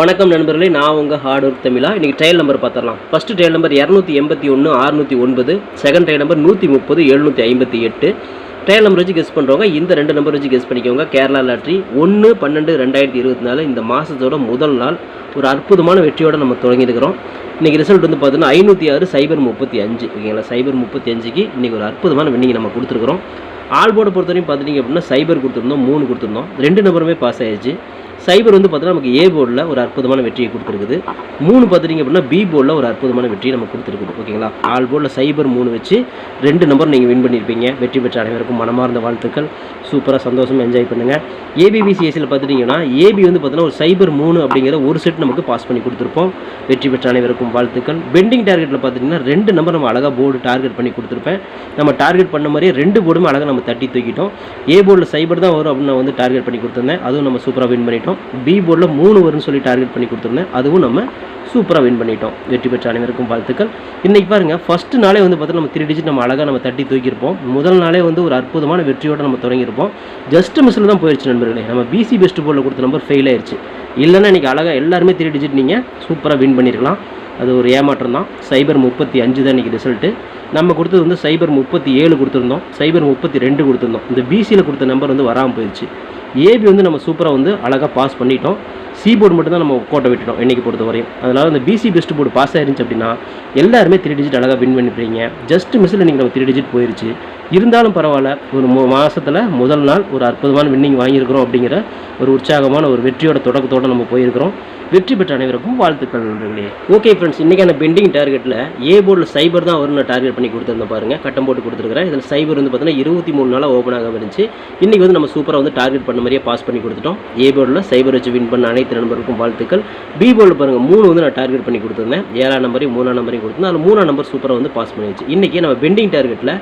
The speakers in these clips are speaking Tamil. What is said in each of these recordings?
வணக்கம் நண்பர்களே நான் உங்கள் ஹார்ட் ஒர்க் தமிழா? இன்றைக்கி ட்ரையல் நம்பர் பார்த்துடலாம். ஃபஸ்ட்டு ட்ரையல் நம்பர் இரநூத்தி எண்பத்தி ஒன்று அறுநூற்றி ஒன்பது. செகண்ட் ட்ரையல் நம்பர் நூற்றி முப்பது எழுநூற்றி ஐம்பத்தி எட்டு. ட்ரையல் நம்பர் வச்சு கெஸ் பண்ணுறவங்க இந்த ரெண்டு நம்பர் வச்சு கெஸ் பண்ணிக்கோங்க. கேரளா லாட்ரி ஒன்று பன்னெண்டு ரெண்டாயிரத்தி இருபத்தி நாலு இந்த மாதத்தோட முதல் நாள். ஒரு அற்புதமான வெற்றியோடு நம்ம தொடங்கியிருக்கிறோம். இன்றைக்கி ரிசல்ட் வந்து பார்த்தீங்கன்னா ஐநூற்றி ஆறு சைபர் முப்பத்தி அஞ்சு. ஓகேங்களா? சைபர் முப்பத்தி அஞ்சுக்கு இன்றைக்கி ஒரு அற்புதமான வின்னிங் நம்ம கொடுத்துருக்குறோம். ஆல்போர்டை பொறுத்தவரையும் பார்த்துட்டிங்க அப்படின்னா சைபர் கொடுத்துருந்தோம் மூணு கொடுத்துருந்தோம். ரெண்டு நம்பருமே பாஸ் ஆயிடுச்சு. சைபர் வந்து பார்த்தீங்கன்னா நமக்கு ஏ போர்டில் ஒரு அற்புதமான வெற்றியை கொடுத்துருக்குது. மூணு பார்த்துட்டிங்க அப்படின்னா பி போர்டில் ஒரு அற்புதமான வெற்றியை நம்ம கொடுத்துருக்குது. ஓகேங்களா? ஆல் போர்டில் சைபர் மூணு வச்சு ரெண்டு நம்பர் நீங்கள் வின் பண்ணியிருப்பீங்க. வெற்றி பெற்ற அனைவருக்கும் மனமார்ந்த வாழ்த்துக்கள். சூப்பராக சந்தோஷமாக என்ஜாய் பண்ணுங்கள் ஏபிபிசிஎஸ்சியில் பார்த்துட்டிங்கன்னா ஏபி வந்து பார்த்தீங்கன்னா ஒரு சைபர் மூணு அப்படிங்கிற ஒரு செட் நமக்கு பாஸ் பண்ணி கொடுத்துருப்போம். வெற்றி பெற்ற அனைவருக்கும் வாழ்த்துக்கள். பெண்டிங் டார்கெட்டில் பார்த்துட்டிங்கன்னா ரெண்டு நம்பர் நம்ம அழகாக போர்டு டார்கெட் பண்ணி கொடுத்துருப்பேன். நம்ம டார்கெட் பண்ண மாதிரியே ரெண்டு போர்டுமே அழகாக நம்ம தட்டி தூக்கிட்டோம். ஏ போர்டில் சைபர் தான் வரும் அப்படின்னு நான் வந்து டார்கெட் பண்ணி கொடுத்துருந்தேன். அதுவும் நம்ம சூப்பராக வின் பண்ணிட்டோம். பி போர்டில் மூணு வரும்னு சொல்லி டார்கெட் பண்ணி கொடுத்துருந்தேன். அதுவும் நம்ம சூப்பராக வின் பண்ணிட்டோம். வெற்றி பெற்ற அனைவருக்கும் வாழ்த்துக்கள். இன்றைக்கி பாருங்கள் ஃபஸ்ட்டு நாளே வந்து பார்த்தீங்கன்னா நம்ம த்ரீ டிஜிட் நம்ம அழகாக நம்ம தட்டி தூக்கியிருப்போம். முதல் நாளே வந்து ஒரு அற்புதமான வெற்றியோடு நம்ம தொடங்கியிருப்போம். ஜஸ்ட் மிஸ்ஸில் தான் போயிடுச்சு நண்பர்களே. நம்ம பிசி பெஸ்ட் போர்டில் கொடுத்த நம்பர் ஃபெயில் ஆயிடுச்சு இல்லைன்னா இன்றைக்கி அழகாக எல்லாருமே த்ரீ டிஜிட் நீங்கள் சூப்பராக வின் பண்ணியிருக்கலாம். அது ஒரு ஏமாற்றம் தான். சைபர் முப்பத்தி அஞ்சு தான் இன்றைக்கி ரிசல்ட்டு நம்ம கொடுத்தது வந்து சைபர் முப்பத்தி ஏழு கொடுத்துருந்தோம். சைபர் முப்பத்தி ரெண்டு கொடுத்துருந்தோம். இந்த பிசியில் கொடுத்த நம்பர் வந்து வராமல் போயிடுச்சு ஏபி வந்து நம்ம சூப்பராக வந்து அழகாக பாஸ் பண்ணிட்டோம். சி போர்டு மட்டும்தான் நம்ம கோட்டை விட்டுட்டோம் இன்றைக்கி பொறுத்த வரையும் அதனால் அந்த பிசி பெஸ்ட் போர்டு பாஸ் ஆயிருந்துச்சு அப்படின்னா எல்லாருமே த்ரீ டிஜிட் அழகாக வின் பண்ணிப்பீங்க ஜஸ்ட் மிஸ்ஸில் நீங்கள் நம்ம த்ரீ டிஜிட் போயிருச்சு. இருந்தாலும் பரவாயில்ல ஒரு மாதத்தில் முதல் நாள் ஒரு அற்புதமான வின்னிங் வாங்கியிருக்கிறோம் அப்படிங்கிற ஒரு உற்சாகமான ஒரு வெற்றியோட தொடக்கத்தோடு நம்ம போயிருக்கிறோம். வெற்றி பெற்ற அனைவருக்கும் வாழ்த்துக்கள் நண்பர்களே. ஓகே ஃப்ரெண்ட்ஸ் இன்றைக்கான பெண்டிங் டார்கெட்டில் ஏ போர்டில் சைபர் தான் வரும் நான் டார்கெட் பண்ணி கொடுத்துருந்தேன் பாருங்கள் கட்டம் போட்டு கொடுத்துருக்கிறேன் இதில் சைபர் வந்து பார்த்தீங்கன்னா இருபத்தி மூணு நாளாக ஓப்பன் ஆக இருந்துச்சு. இன்றைக்கி வந்து நம்ம சூப்பராக வந்து டார்கெட் பண்ண மாதிரியே பாஸ் பண்ணி கொடுத்துட்டோம். ஏ போர்டில் சைபர் வச்சு வின் பண்ண அனைத்து நண்பருக்கும் வாழ்த்துக்கள். பி போர்டில் பாருங்கள் மூணு வந்து நான் டார்கெட் பண்ணி கொடுத்துருந்தேன். ஏழாம் நம்பரையும் மூணாம் நம்பரையும் கொடுத்துருந்தேன் அதில் மூணாம் நம்பர் சூப்பராக வந்து பாஸ் பண்ணிடுச்சு இன்றைக்கி நம்ம பெண்டிங் டார்கெட்டில்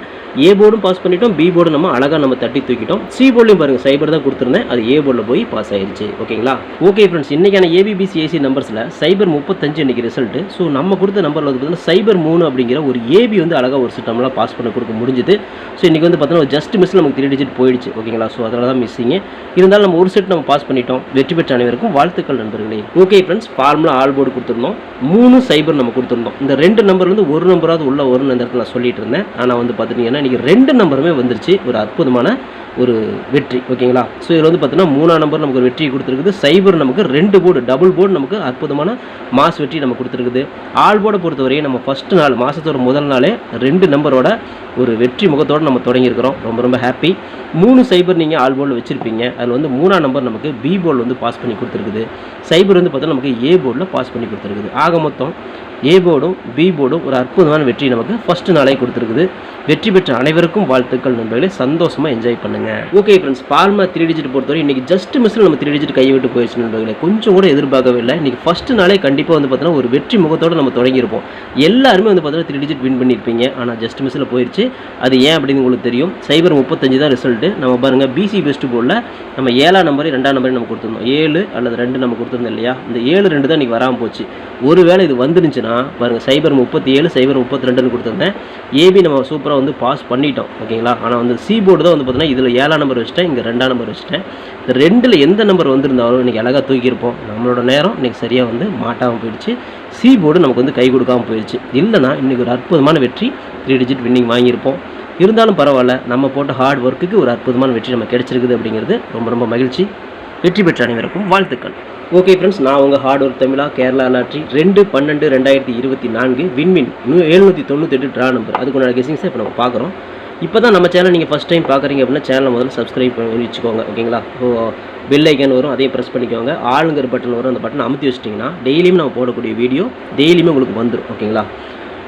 ஏ போர்டும் பாஸ் பண்ணிட்டோம். பி போர்டு நம்ம அழகாக நம்ம தட்டி தூக்கிட்டோம். சி போர்டையும் பாருங்கள் சைபர் தான் கொடுத்துருந்தேன். அது ஏ போர்டில் போய் பாஸ் ஆயிருச்சு. ஓகேங்களா? ஓகே ஃப்ரெண்ட்ஸ் இன்றைக்கான ஏபிபிசி ஏசி நம்பர்ஸில் சைபர் முப்பத்தஞ்சு இன்றைக்கி ரிசல்ட்டு ஸோ நம்ம கொடுத்த நம்பரில் வந்து பார்த்தீங்கன்னா சைபர் மூணு அப்படிங்கிற ஒரு ஏபி வந்து அழகாக ஒரு சிஸ்டம்லாம் பாஸ் பண்ண கொடுக்க முடிஞ்சுது. ஸோ இன்றைக்கி வந்து பார்த்தீங்கன்னா ஜஸ்ட் மிஸ்ஸில் நமக்கு த்ரீ டிஜிட் போயிடுச்சு. ஓகேங்களா? ஸோ அதில் தான் மிஸ்ஸிங்கு இருந்தாலும் நம்ம ஒரு செட் நம்ம பாஸ் பண்ணிட்டோம். வெற்றி பெற்ற அனைவருக்கும் வாழ்த்துக்கள் நண்பர்களே. Okay friends formula all board கொடுத்துருந்தோம். மூணு சைபர் நம்ம கொடுத்துருந்தோம். இந்த ரெண்டு நம்பர் வந்து ஒரு நம்பராவது உள்ள வரும்னு இந்த இடத்துல நான் சொல்லிட்டு இருந்தேன். ஆனால் வந்து பார்த்துட்டிங்கன்னா இன்றைக்கி ரெண்டு நம்பருமே வந்துருச்சு. ஒரு அற்புதமான ஒரு வெற்றி. ஓகேங்களா? ஸோ இதில் வந்து பார்த்தீங்கன்னா மூணாம் நம்பர் நமக்கு ஒரு வெற்றி கொடுத்துருக்குது. சைபர் நமக்கு ரெண்டு போர்டு டபுள் போர்டு நமக்கு அற்புதமான மாஸ் வெற்றி நம்ம கொடுத்துருக்குது. ஆல் போர்டை பொறுத்தவரையும் நம்ம ஃபஸ்ட்டு நாள் மாதத்தோட முதல் நாளே ரெண்டு நம்பரோட ஒரு வெற்றி முகத்தோடு நம்ம தொடங்கியிருக்கிறோம். ரொம்ப ரொம்ப ஹாப்பி மூணு சைபர் நீங்கள் ஆல் போர்டில் வச்சுருப்பீங்க. அதில் வந்து மூணாம் நம்பர் நமக்கு பி போர்டில் வந்து பாஸ் பண்ணி கொடுத்துருக்குது. சைபர் வந்து பார்த்தோன்னா நமக்கு ஏ போர்டில் பாஸ் பண்ணி கொடுத்துருக்குது. ஆக மொத்தம் ஏ போர்டும் பி போர்டும் ஒரு அற்புதமான வெற்றி நமக்கு ஃபஸ்ட்டு நாளே கொடுத்துருக்குது. வெற்றி பெற்ற அனைவருக்கும் வாழ்த்துக்கள் நண்பர்களே. சந்தோஷமாக என்ஜாய் பண்ணுங்கள் ஓகே ஃப்ரெண்ட்ஸ் பால்மா த்ரீ டிஜிட் பொறுத்தவரை இன்றைக்கி ஜஸ்ட் மிஸ்ஸில் நம்ம த்ரீ டிஜிட் கையை விட்டு போயிடுச்சு நண்பர்களே. கொஞ்சம் கூட எதிர்பார்க்கவே இல்லை. இன்றைக்கி ஃபஸ்ட்டு நாளே கண்டிப்பாக வந்து பார்த்தீங்கன்னா ஒரு வெற்றி முகத்தோடு நம்ம தொடங்கியிருப்போம். எல்லாருமே வந்து பார்த்தீங்கன்னா த்ரீ டிஜிட் வின் பண்ணியிருப்பீங்க. ஆனால் ஜஸ்ட் மிஸ்ஸில் போயிடுச்சு அது ஏன் அப்படின்னு உங்களுக்கு தெரியும். சைபர் முப்பத்தஞ்சு தான் ரிசல்ட்டு நம்ம பாருங்கள் பிசி பெஸ்ட் போர்டில் நம்ம ஏழாம் நம்பர் ரெண்டாம் நம்பர் நம்ம கொடுத்துருந்தோம். ஏழு அல்லது ரெண்டு நம்ம கொடுத்துருந்தோம் இல்லையா? இந்த ஏழு ரெண்டு தான் இன்றைக்கி வராமல் போச்சு. ஒருவேளை இது வந்துருந்துச்சுன்னா பாருங்கள் சைபர் முப்பத்தி ஏழு சைபர் முப்பத்தி ரெண்டுன்னு கொடுத்துருந்தேன் ஏபி நம்ம சூப்பராக வந்து பாஸ் பண்ணிட்டோம் ஓகேங்களா? ஆனால் வந்து சி போர்டு தான் வந்து பார்த்தீங்கன்னா இதில் ஏழாம் நம்பர் வச்சுட்டேன் இங்கே ரெண்டாம் நம்பர் வச்சுட்டேன். இந்த ரெண்டில் எந்த நம்பர் வந்திருந்தாலும் இன்றைக்கி அழகாக தூக்கியிருப்போம். நம்மளோட நேரம் இன்றைக்கி சரியாக வந்து மாட்டாமல் போயிடுச்சு. சி போர்டு நமக்கு வந்து கை கொடுக்காமல் போயிடுச்சு. இல்லைனா இன்றைக்கி ஒரு அற்புதமான வெற்றி த்ரீ டிஜிட் வின்னிங் வாங்கியிருப்போம். இருந்தாலும் பரவாயில்ல நம்ம போட்ட ஹார்ட் ஒர்க்குக்கு ஒரு அற்புதமான வெற்றி நம்ம கிடச்சிருக்குது அப்படிங்கிறது ரொம்ப ரொம்ப மகிழ்ச்சி. வெற்றி பெற்ற அனைவருக்கும் வாழ்த்துக்கள். ஓகே ஃப்ரெண்ட்ஸ் நான் உங்கள் ஹார்ட் ஒர்க் தமிழா கேரளா லாட்ரி ரெண்டு பன்னெண்டு ரெண்டாயிரத்தி இருபத்தி நான்கு வின்வின் எழுநூற்றி தொண்ணூத்தெட்டு ட்ரா நம்பர் அதுக்குண்டான கெசிங்ஸை இப்போ நம்ம பார்க்குறோம். இப்போ தான் நம்ம சேனல் நீங்கள் ஃபஸ்ட் டைம் பார்க்குறீங்க அப்படின்னா சேனலை முதல்ல சப்ஸ்கிரைப் பண்ணி வச்சுக்கோங்க ஓகேங்களா ஸோ பெல் ஐக்கன் வரும் அதையும் ப்ரெஸ் பண்ணிக்கோங்க. ஆளுங்கிற பட்டன் வரும் அந்த பட்டன் அமுத்தி வச்சிட்டிங்கன்னா டெய்லியும் நம்ம போடக்கூடிய வீடியோ டெய்லியுமே உங்களுக்கு வந்துடும் ஓகேங்களா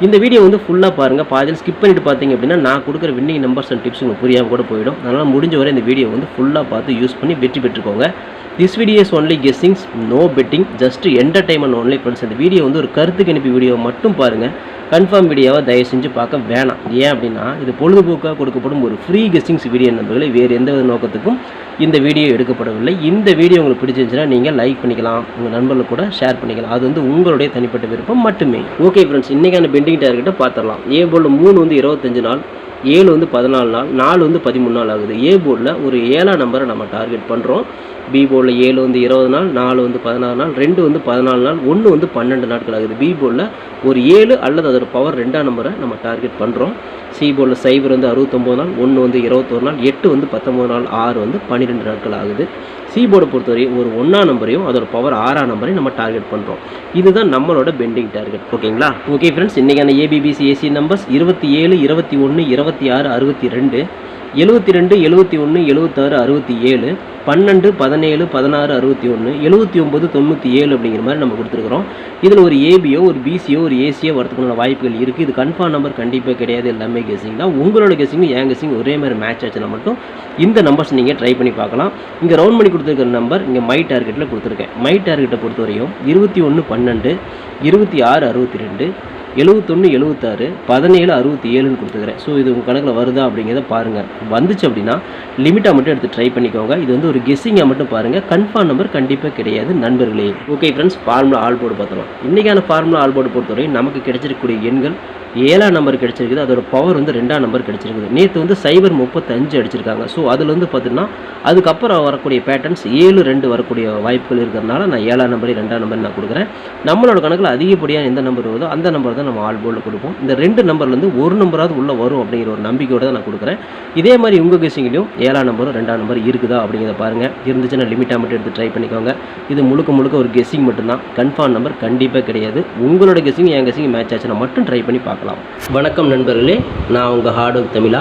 இந்த வீடியோ வந்து ஃபுல்லாக பாருங்கள் பாதியில் ஸ்கிப் பண்ணிட்டு பார்த்தீங்க அப்படின்னா நான் கொடுக்குற வின்னிங் நம்பர்ஸ் அண்ட் டிப்ஸ் உங்களுக்கு புரியாமல் கூட போயிடும். அதனால் முடிஞ்ச வரை இந்த வீடியோ வந்து ஃபுல்லாக பார்த்து யூஸ் பண்ணி வெற்றி பெற்றுக்கோங்க. This video is only guessings no betting just entertainment only friends இந்த வீடியோ வந்து ஒரு கருத்து கணிப்பு வீடியோ மட்டும் பாருங்கள் கன்ஃபார்ம் வீடியோவை தயவு செஞ்சு பார்க்க வேணாம். ஏன் அப்படின்னா இது பொழுதுபோக்காக கொடுக்கப்படும் ஒரு ஃப்ரீ கெஸ்டிங்ஸ் வீடியோ நண்பர்களே. வேறு எந்த வித நோக்கத்துக்கும் இந்த வீடியோ எடுக்கப்படவில்லை. இந்த வீடியோ உங்களுக்கு பிடிச்சிருந்துச்சுன்னா நீங்கள் லைக் பண்ணிக்கலாம். உங்கள் நண்பர்களுக்கு கூட ஷேர் பண்ணிக்கலாம். அது வந்து உங்களுடைய தனிப்பட்ட விருப்பம் மட்டுமே. ஓகே ஃப்ரெண்ட்ஸ் இன்றைக்கான பெண்டிங் டார்கெட்டை பார்த்துடலாம். ஏ போல் மூணு வந்து இருபத்தஞ்சு நாள். ஏழு வந்து பதினாலு நாள் நாலு வந்து பதிமூணு நாள் ஆகுது. ஏ போர்டில் ஒரு ஏழாம் நம்பரை நம்ம டார்கெட் பண்ணுறோம் பி போர்டில் ஏழு வந்து இருபது நாள் நாலு வந்து பதினாறு நாள் ரெண்டு வந்து பதினாலு நாள் ஒன்று வந்து பன்னெண்டு நாட்கள் ஆகுது. பி போர்டில் ஒரு ஏழு அல்லது அதோட பவர் ரெண்டாம் நம்பரை நம்ம டார்கெட் பண்ணுறோம் சி போர்டில் சைபர் வந்து அறுபத்தொம்போது நாள் ஒன்று வந்து இருபத்தொரு நாள் எட்டு வந்து பத்தொம்போது நாள் ஆறு வந்து பன்னிரெண்டு நாட்கள் ஆகுது. சி போர்டை பொறுத்தவரை ஒரு ஒன்றாம் நம்பரையும் அதோட பவர் ஆறாம் நம்பரையும் நம்ம டார்கெட் பண்ணுறோம் இதுதான் நம்மளோட பெண்டிங் டார்கெட் ஓகேங்களா ஓகே ஃப்ரெண்ட்ஸ் இன்றைக்கான ஏபிபிசி ஏசி நம்பர்ஸ் இருபத்தி ஏழு இருபத்தி ஒன்று இருபத்தி ஆறு அறுபத்தி ரெண்டு. எழுபத்தி ரெண்டு எழுபத்தி ஒன்று எழுபத்தாறு அறுபத்தி ஏழு பன்னெண்டு பதினேழு பதினாறு அறுபத்தி ஒன்று எழுபத்தி ஒம்பது தொண்ணூற்றி ஏழு அப்படிங்கிற மாதிரி நம்ம கொடுத்துருக்குறோம். இதில் ஒரு ஏபியோ ஒரு பிசியோ ஒரு ஏசியோ வரதுக்குள்ள வாய்ப்புகள் இருக்குது இது கன்ஃபார்ம் நம்பர் கண்டிப்பாக கிடையாது எல்லாமே கெஸிங் தான். உங்களோட கெஸிங்கும் என் கெஸிங் ஒரே மாதிரி மேட்ச் ஆச்சுன்னா மட்டும் இந்த நம்பர்ஸ் நீங்கள் ட்ரை பண்ணி பார்க்கலாம். இங்கே ரவுண்ட் பண்ணி கொடுத்துருக்கிற நம்பர் இங்கே மை டார்கெட்டில் கொடுத்துருக்கேன். மை டார்கெட்டை பொறுத்தவரையும் இருபத்தி ஒன்று பன்னெண்டு இருபத்தி ஆறு அறுபத்தி ரெண்டு எழுபத்தொன்று எழுபத்தாறு பதினேழு அறுபத்தி ஏழுன்னு கொடுத்துக்கிறேன் ஸோ இது உங்கள் கணக்கில் வருதா அப்படிங்கிறத பாருங்கள் வந்துச்சு அப்படின்னா லிமிட்டாக மட்டும் எடுத்து ட்ரை பண்ணிக்கோங்க. இது வந்து ஒரு கெஸ்ஸிங்காக மட்டும் பாருங்கள் கன்ஃபார்ம் நம்பர் கண்டிப்பாக கிடையாது நண்பர்களே. Okay friends formula all board பார்த்துருவோம் இன்றைக்கான ஃபார்முலா ஆல் போர்டு பொறுத்தவரை நமக்கு கிடைச்சிருக்கக்கூடிய எண்கள் ஏழாம் நம்பர் கிடச்சிருக்குது. அதோட பவர் வந்து ரெண்டாம் நம்பர் கிடச்சிருக்குது. நேற்று வந்து சைபர் முப்பத்தஞ்சு அடிச்சிருக்காங்க. ஸோ அதில் வந்து பார்த்தீங்கன்னா அதுக்கப்புறம் வரக்கூடிய பேட்டர்ன்ஸ் ஏழு ரெண்டு வரக்கூடிய வாய்ப்புகள் இருக்கிறதுனால நான் ஏழாம் நம்பரையும் ரெண்டாம் நம்பர் நான் கொடுக்குறேன். நம்மளோட கணக்கில் அதிகப்படியாக எந்த நம்பர் வருதோ அந்த நம்பர் தான் நம்ம ஆல் போர்டில் கொடுப்போம். இந்த ரெண்டு நம்பர்லேருந்து ஒரு நம்பராவது உள்ளே வரும் அப்படிங்கிற ஒரு நம்பிக்கையோடு தான் நான் கொடுக்குறேன். இதே மாதிரி உங்கள் கெஸிங்லையும் ஏழாம் நம்பரும் ரெண்டாம் நம்பர் இருக்குதா அப்படிங்கிறத பாருங்கள் இருந்துச்சுன்னா லிமிட்டாக மட்டும் எடுத்து ட்ரை பண்ணிக்கோங்க. இது முழுக்க முழுக்க ஒரு கெஸ்ஸிங் மட்டும்தான். கன்ஃபார்ம் நம்பர் கண்டிப்பாக கிடையாது. உங்களோட கெஸ்ஸிங் என் கெஸ்ஸிங் மேட்ச் ஆச்சுன்னா மட்டும் ட்ரை பண்ணி பார்க்கலாம். வணக்கம் நண்பர்களே நான் உங்கள் ஹார்ட் ஒர்க் தமிழா.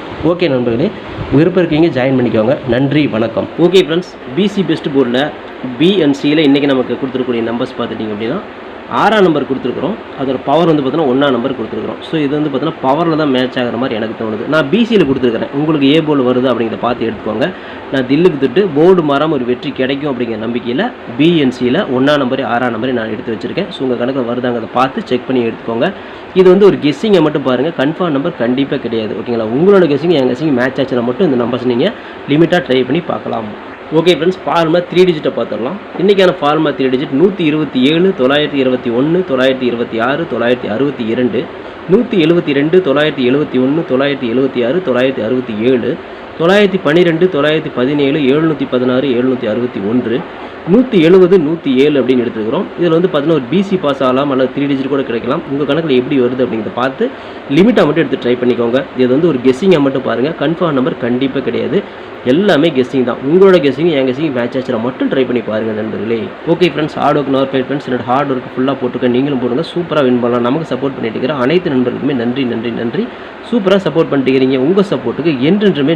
ஓகே நண்பர்களே விருப்பம் இருக்கீங்க ஜாயின் பண்ணிக்கோங்க. நன்றி வணக்கம். ஓகே ஃப்ரெண்ட்ஸ் பிசி பெஸ்ட் போர்டில் பிஎன்சியில் இன்றைக்கி நமக்கு கொடுத்துருக்கூடிய நம்பர்ஸ் பார்த்துட்டிங்க அப்படின்னா ஆறாம் நம்பர் கொடுத்துருக்குறோம். அதோட பவர் வந்து பார்த்தீங்கன்னா ஒன்றாம் நம்பர் கொடுத்துருக்குறோம். ஸோ இது வந்து பார்த்தீங்கன்னா பவரில் தான் மேட்ச் ஆகிற மாதிரி எனக்கு தோணுது. நான் பிசியில் கொடுத்துருக்குறேன். உங்களுக்கு ஏ போல் வருது அப்படிங்கிறத பார்த்து எடுத்துக்கோங்க. நான் தில்லுக்கு தொட்டு போர்டு மாறாமல் ஒரு வெற்றி கிடைக்கும் அப்படிங்கிற நம்பிக்கையில் பிஎன்சியில் ஒன்றாம் நம்பர் ஆறாம் நம்பரே நான் எடுத்து வச்சுருக்கேன். ஸோ உங்கள் கணக்கில் வருதாங்கிறத பார்த்து செக் பண்ணி எடுத்துக்கோங்க. இது வந்து ஒரு கெஸ்ஸிங்கை மட்டும் பாருங்கள் கன்ஃபார்ம் நம்பர் கண்டிப்பாக கிடையாது. ஓகேங்களா உங்களோட கெஸ்ஸிங் என் கெஸ்ஸிங் மேட்ச் ஆச்சுன்னா மட்டும் இந்த நம்பர்ஸ் நீங்கள் லிமிட்டாக ட்ரை பண்ணி பார்க்கலாம். ஓகே ஃப்ரெண்ட்ஸ் ஃபார்மா த்ரீ டிஜிட்டை பார்த்துடலாம். இன்றைக்கான ஃபார்மா த்ரீ டிஜிட் நூற்றி இருபத்தி ஏழு தொள்ளாயிரத்தி இருபத்தி ஒன்று தொள்ளாயிரத்தி இருபத்தி ஆறு தொள்ளாயிரத்தி அறுபத்தி இரண்டு நூற்றி எழுபத்தி ரெண்டு தொள்ளாயிரத்தி எழுபத்தி ஒன்று தொள்ளாயிரத்தி எழுபத்தி ஆறு தொள்ளாயிரத்தி அறுபத்தி ஏழு. தொள்ளாயிரத்தி பன்னிரெண்டு தொள்ளாயிரத்தி பதினேழு எழுநூற்றி பதினாறு எழுநூற்றி அறுபத்தி ஒன்று நூற்றி எழுபது நூற்றி ஏழு அப்படின்னு எடுத்துக்கிறோம் இதில் வந்து பார்த்தீங்கன்னா ஒரு பிசி பாஸ் ஆகலாம் அல்லது த்ரீ டிஜிட் கூட கிடைக்கலாம். உங்கள் கணக்கில் எப்படி வருது அப்படிங்கிறத பார்த்து லிமிட்டாக மட்டும் எடுத்து ட்ரை பண்ணிக்கோங்க. இது வந்து ஒரு கெஸ்ஸிங்காக மட்டும் பாருங்கள் கன்ஃபார்ம் நம்பர் கண்டிப்பாக கிடையாது. எல்லாமே கெஸ்ஸிங் தான். உங்களோட கெஸ்ஸிங் என் கெஸ்ஸிங் மேட்ச் ஆச்சுனா மட்டும் ட்ரை பண்ணி பாருங்கள் நண்பர்களே. ஓகே ஃப்ரெண்ட்ஸ் ஹார்ட் ஒர்க் நோர் ஃபைவ் ஃப்ரெண்ட்ஸ் என்னோட ஹார்ட் ஒர்க் ஃபுல்லாக போட்டுக்க நீங்களும் போடுங்க. சூப்பராக வின் பண்ணலாம். நமக்கு சப்போர்ட் பண்ணிட்டு இருக்கிற அனைத்து நண்பர்களுக்குமே நன்றி நன்றி நன்றி. சூப்பராக சப்போர்ட் பண்ணிட்டு இருக்கிறீங்க. உங்கள் சப்போர்ட்டுக்கு என்றென்றுமே